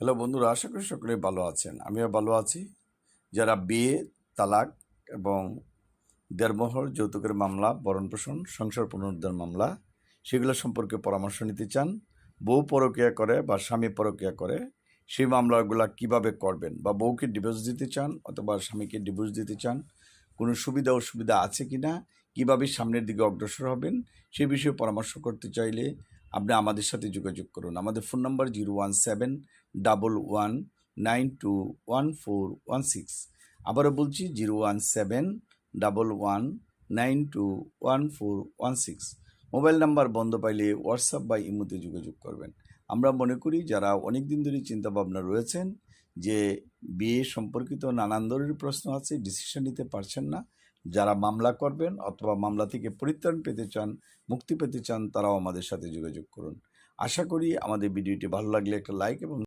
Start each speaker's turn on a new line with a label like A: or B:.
A: Hello বন্ধুরা, আশা করি সকলে ভালো আছেন। আমিও ভালো আছি। যারা বিয়ে, তালাক এবং দেড়মোহর যৌতুকের মামলা বরণ পোষণ সংসার পুনরুদ্ধার মামলা, সেগুলো সম্পর্কে পরামর্শ নিতে চান, বউ পরকিয়া করে বা স্বামী পরকিয়া করে, সেই মামলাগুলো কীভাবে করবেন বা বউকে ডিভোর্স দিতে চান অথবা স্বামীকে ডিভোর্স দিতে চান, কোনো সুবিধা অসুবিধা আছে কি না কীভাবে সামনের দিকে অগ্রসর হবেন, সে বিষয়ে পরামর্শ করতে চাইলে আপনি আমাদের সাথে যোগাযোগ করুন। আমাদের phone number zero one seven double one nine two one four one six. আবারও বলছি zero one seven double one nine two one four one six. Mobile number বন্ধ পাইলে হোয়াটসঅ্যাপ বা ইমোতে যোগাযোগ করবেন। আমরা মনে করি যারা অনেক দিন ধরে চিন্তাভাবনা রয়েছেন যে বিয়ে সম্পর্কিত নানান ধরনের প্রশ্ন আছে ডিসিশন নিতে পারছেন না যারা মামলা করবেন অথবা মামলা থেকে পরিত্রাণ পেতে চান, মুক্তি পেতে চান, তারাও আমাদের সাথে যোগাযোগ করুন। আশা করি আমাদের ভিডিওটি ভালো লাগলে একটা লাইক এবং